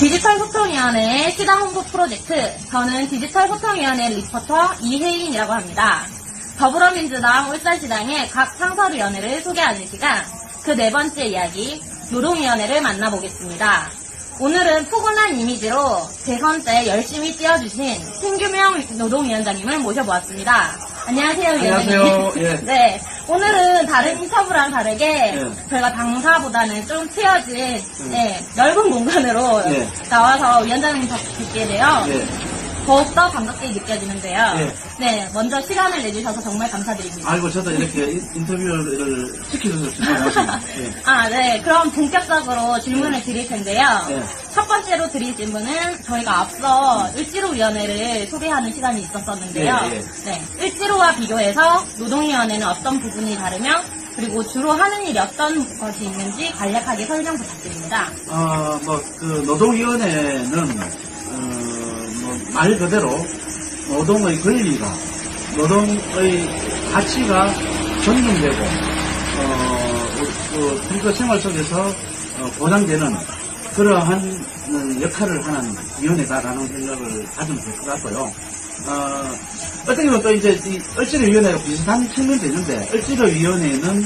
디지털 소통위원회 시당 홍보 프로젝트. 저는 디지털 소통위원회 리포터 이혜인이라고 합니다. 더불어민주당 울산시당의 각 상설위원회를 소개하는 시간. 그 네 번째 이야기, 노동위원회를 만나보겠습니다. 오늘은 푸근한 이미지로 대선 때 열심히 뛰어주신 신규명 노동위원장님을 모셔보았습니다. 안녕하세요, 위원장님. 안녕하세요. 예. 네, 오늘은 다른 인터뷰랑 다르게 예. 저희가 당사보다는 좀 트여진 예, 넓은 공간으로 예. 나와서 위원장님 뵙게 돼요. 예. 더욱더 반갑게 느껴지는데요. 예. 네, 먼저 시간을 내주셔서 정말 감사드립니다. 아이고, 저도 이렇게 인- 인터뷰를 시켜줘서 정말 고맙습니다. 예. 아, 네. 그럼 본격적으로 질문을 드릴 텐데요. 예. 첫 번째로 드릴 질문은 저희가 앞서 을지로위원회를 소개하는 시간이 있었었는데요. 예, 예. 네. 을지로와 비교해서 노동위원회는 어떤 부분이 다르며 그리고 주로 하는 일이 어떤 것이 있는지 간략하게 설명 부탁드립니다. 어, 뭐, 그, 노동위원회는, 말 그대로 노동의 권리가, 노동의 가치가 존중되고, 어, 그, 국가 생활 속에서 어, 보장되는 그러한 어, 역할을 하는 위원회다라는 생각을 가지면 될 것 같고요. 어, 어떻게 보면 또 이제 이 을지로위원회가 비슷한 측면도 있는데, 을지로위원회는,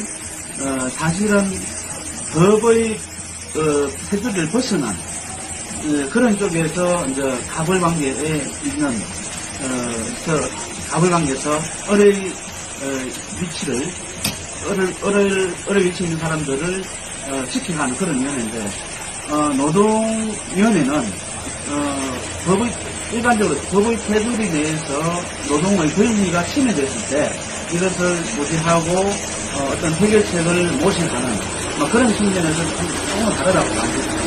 어, 사실은 법의 어, 테두리를 벗어난 어, 그런 쪽에서 이제 가불 관계에 있는 어, 저 가불 관계에서 어의 어, 위치를 어를 어를 어의 위치에 있는 사람들을 어, 지켜가는 그런 위원회인데 어, 노동위원회는 어, 법의 일반적으로 법의 테두리 내에서 노동의 권리가 침해됐을 때 이것을 모집하고 어, 떤 해결책을 모색하는 뭐 그런 측면에서 좀 조금 다르다고 생각합니다.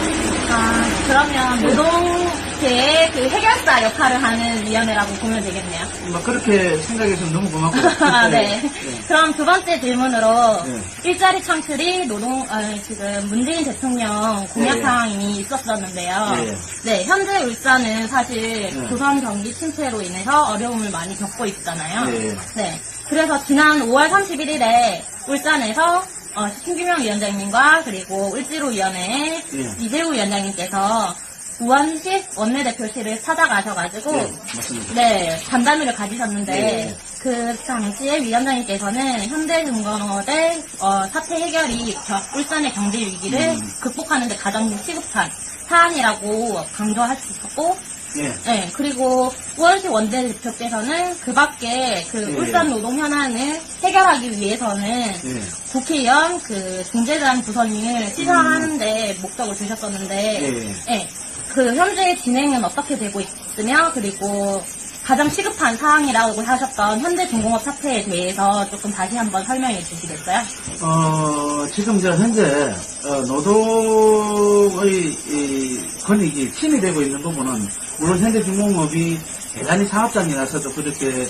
아, 그러면 노동계의 그 해결사 역할을 하는 위원회라고 보면 되겠네요. 뭐 그렇게 생각해서 너무 고맙고 네. 그럼 두 번째 질문으로 네. 일자리 창출이 노동 아, 지금 문재인 대통령 공약 네. 사항이 있었었는데요. 네. 네, 현재 울산은 사실 네. 조선 경기 침체로 인해서 어려움을 많이 겪고 있잖아요. 네. 네. 그래서 지난 5월 31일에 울산에서 어, 신규명 위원장님과 그리고 을지로위원회 네. 이재우 위원장님께서 우원식 원내대표실을 찾아가셔가지고 네, 맞습니다. 네, 간담회를 가지셨는데 네. 그 당시에 위원장님께서는 현대중공업의 어, 사태 해결이 겨- 울산의 경제 위기를 음. 극복하는 데 가장 시급한 사안이라고 강조하셨고 예. 네, 그리고 우원식 원내대표께서는 그 밖에 그 네. 울산 노동 현안을 해결하기 위해서는 예. 국회의원 그 중재단 구성을 시사하는데 목적을 두셨었는데 예. 네, 그 현재 진행은 어떻게 되고 있으며 그리고 가장 시급한 사항이라고 하셨던 현대중공업 사태에 대해서 조금 다시 한번 설명해 주시겠어요? 어, 지금 저 현재 어, 노동의 이 권익이 침해되고 있는 부분은 물론 현대중공업이 대단히 사업장이라서도 그렇게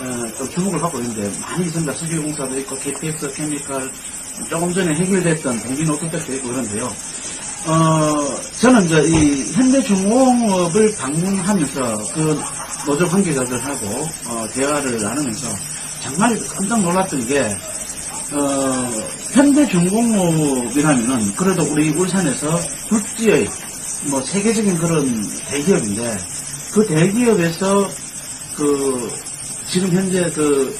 어, 좀 주목을 받고 있는데 많이 있습니다. 수지공사도 있고 KPX 케미칼 조금 전에 해결됐던 동기노동택도 있고 그런데요. 어, 저는 이제 이 현대중공업을 방문하면서 그 노조 관계자들 하고 어, 대화를 나누면서 정말 깜짝 놀랐던 게 어, 현대중공업이라면은 그래도 우리 울산에서 국지의 뭐 세계적인 그런 대기업인데 그 대기업에서 그 지금 현재 그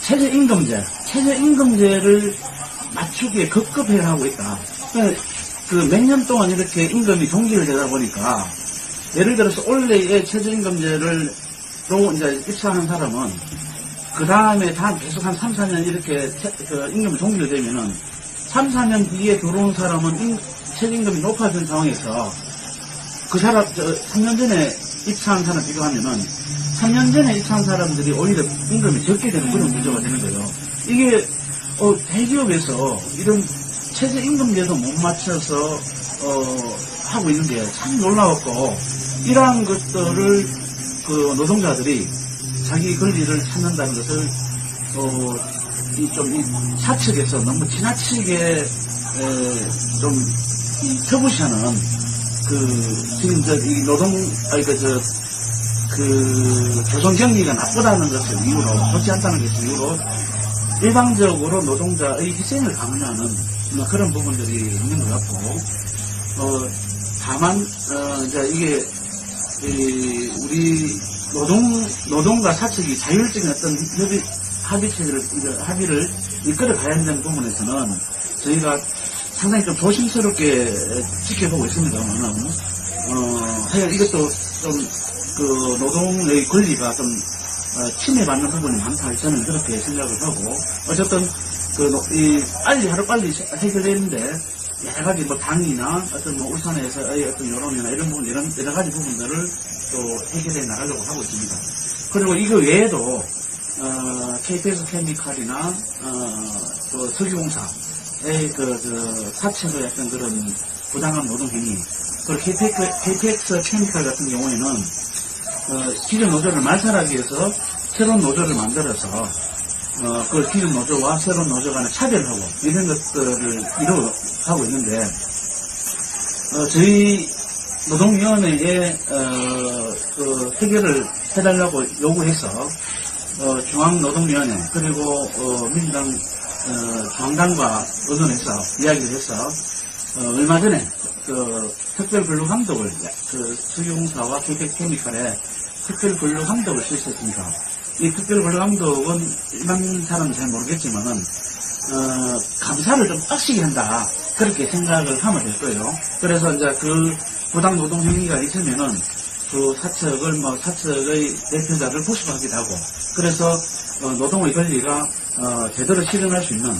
최저임금제, 최저임금제를 맞추기에 급급해야 하고 있다. 그몇 년 동안 이렇게 임금이 동기를 되다 보니까 예를 들어서 올해의 최저임금제를 로 이제 입사하는 사람은 그 다음에 다음 계속 한 3, 4년 이렇게 채- 그 임금이 동기를 되면은 3, 4년 뒤에 들어온 사람은 임- 최저임금이 높아진 상황에서 그 사람, 저, 3년 전에 입사한 사람 비교하면은 3년 전에 입사한 사람들이 오히려 임금이 적게 되는 그런 구조가 되는 거예요. 이게, 어, 대기업에서 이런 최저 임금제도 못 맞춰서, 어, 하고 있는 게 참 놀라웠고, 이러한 것들을 그 노동자들이 자기 권리를 찾는다는 것을, 어, 이 좀, 이 사측에서 너무 지나치게, 에, 좀, 이 터부시하는 그 지금 저 이 노동 아니 그저 그 조선 경기가 나쁘다는 것을 이유로 좋지 않다는 것을 이유로 일방적으로 노동자의 희생을 강요하는 뭐 그런 부분들이 있는 것 같고 어 다만 어, 이제 이게 이 우리 노동 노동과 사측이 자율적인 어떤 협의 합의체를 합의를 이끌어 가야 한다는 부분에서는 저희가 상당히 좀 조심스럽게 지켜보고 있습니다만은 어, 이것도 좀 그 노동의 권리가 좀 어, 침해받는 부분이 많다 저는 그렇게 생각을 하고 어쨌든 그 노- 이 빨리 하루 빨리 해결되는데 여러 가지 뭐 당이나 어떤 뭐 울산에서의 어떤 여론이나 이런 부분 이런 여러 가지 부분들을 또 해결해 나가려고 하고 있습니다. 그리고 이거 외에도 어, KPS 케미칼이나 어 또 석유공사의 그, 그 사측의 어떤 그런 부당한 노동 행위 그리고 KPX, KPX 케미칼 같은 경우에는 어, 기존 노조를 말살하기 위해서 새로운 노조를 만들어서 어, 그 기존 노조와 새로운 노조 간의 차별하고 이런 것들을 이루어가고 있는데 어, 저희 노동위원회에 어, 그 해결을 해달라고 요구해서 어, 중앙노동위원회 그리고 어, 민주당 어, 중앙당과 의논해서 이야기를 해서 어, 얼마 전에 그 특별 근로 감독을 그 수용사와 KP케미칼에 특별 근로 감독을 실시했습니다. 이 특별 근로 감독은 일반 사람은 잘 모르겠지만은 어, 감사를 좀 빡시게 한다 그렇게 생각을 하면 될 거예요. 그래서 이제 그 부당 노동 행위가 있으면은 그 사측을 뭐 사측의 대표자를 보수하기도 하고 그래서 어, 노동의 권리가 어, 제대로 실현할 수 있는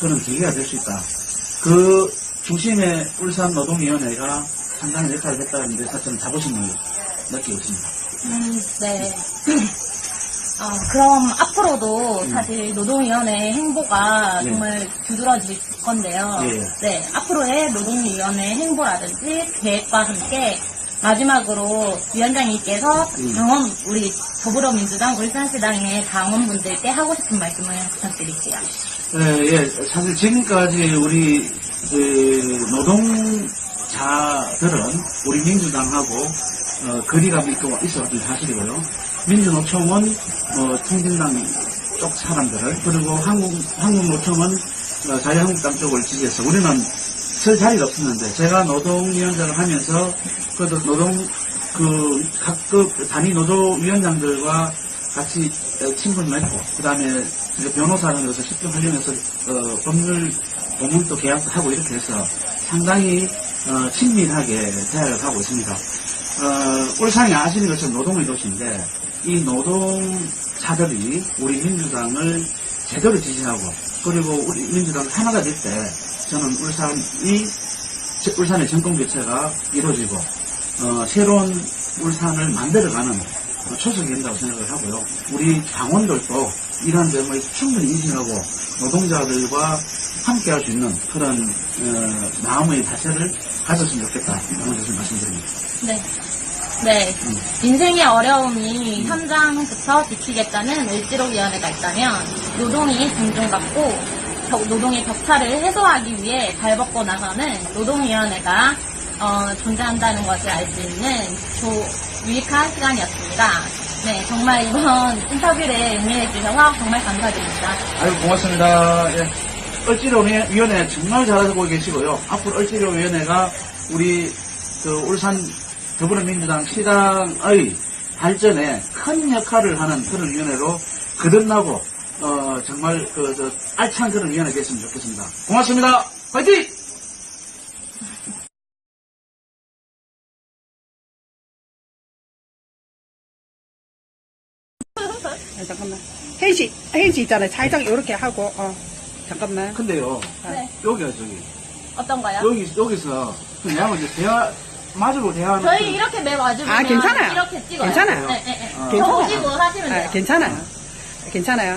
그런 계기가 될 수 있다. 그 중심에 울산 노동위원회가 상당히 역할을 했다는 데서 저는 자부심을 느끼고 있습니다. 음, 네. 어, 그럼 앞으로도 음. 사실 노동위원회 행보가 예. 정말 두드러질 건데요. 예. 네, 앞으로의 노동위원회 행보라든지 계획과 함께 마지막으로 위원장님께서 음. 당원 우리 더불어민주당 울산시당의 당원분들께 하고 싶은 말씀을 부탁드릴게요. 예, 예. 사실 지금까지 우리 그 노동자들은 우리 민주당하고 어, 거리감이 있고 있어왔던 사실이고요. 민주노총은 어, 통진당 쪽 사람들을 그리고 한국 한국노총은 어, 자유한국당 쪽을 지지해서 우리는 쓸 자리가 없었는데 제가 노동위원장을 하면서 그래도 노동 그 각급 단위 노조위원장들과 같이 어, 친분을 맺고 그 다음에 이제 변호사로서 실종 관련해서 어, 법률 고문도 계약도 하고 이렇게 해서 상당히 어, 친밀하게 대화를 하고 있습니다. 어, 울산이 아시는 것처럼 노동의 도시인데 이 노동자들이 우리 민주당을 제대로 지지하고 그리고 우리 민주당 하나가 될 때 저는 울산이 제- 울산의 정권 교체가 이루어지고 어, 새로운 울산을 만들어가는 어, 초석이 된다고 생각을 하고요. 우리 당원들도 이러한 점을 충분히 인식하고 노동자들과 함께 할 수 있는 그런 어, 마음의 자세를 가졌으면 좋겠다. 이런 것을 말씀드립니다. 네. 네. 음. 인생의 어려움이 현장부터 지키겠다는 을지로위원회가 있다면 노동이 존중받고 겨- 노동의 격차를 해소하기 위해 발벗고 나서는 노동위원회가 어, 존재한다는 것을 알 수 있는 조, 유익한 시간이었습니다. 네, 정말 이번 인터뷰를 응해해 주셔서 정말 감사드립니다. 아유 고맙습니다. 예. 얼지로위원회 정말 잘하고 계시고요. 앞으로 얼지로위원회가 우리 그 울산 더불어민주당 시당의 발전에 큰 역할을 하는 그런 위원회로 거듭나고 어, 정말 그 저, 알찬 그런 위원회가 됐으면 좋겠습니다. 고맙습니다. 화이팅! 아, 잠깐만. 혜지, 혜지 있잖아요. 살짝 이렇게 하고, 어. 잠깐만. 근데요, 네. 여기가 저기 어떤가요? 여기 여기서 그냥 이제 대화 마주로 대화하는 저희 그- 이렇게 매 와주면 아, 괜찮아요. 이렇게 찍어요. 괜찮아요. 네, 네, 네. 어. 저 괜찮아요. 보시고 하시면 돼요. 아, 괜찮아요. 괜찮아요.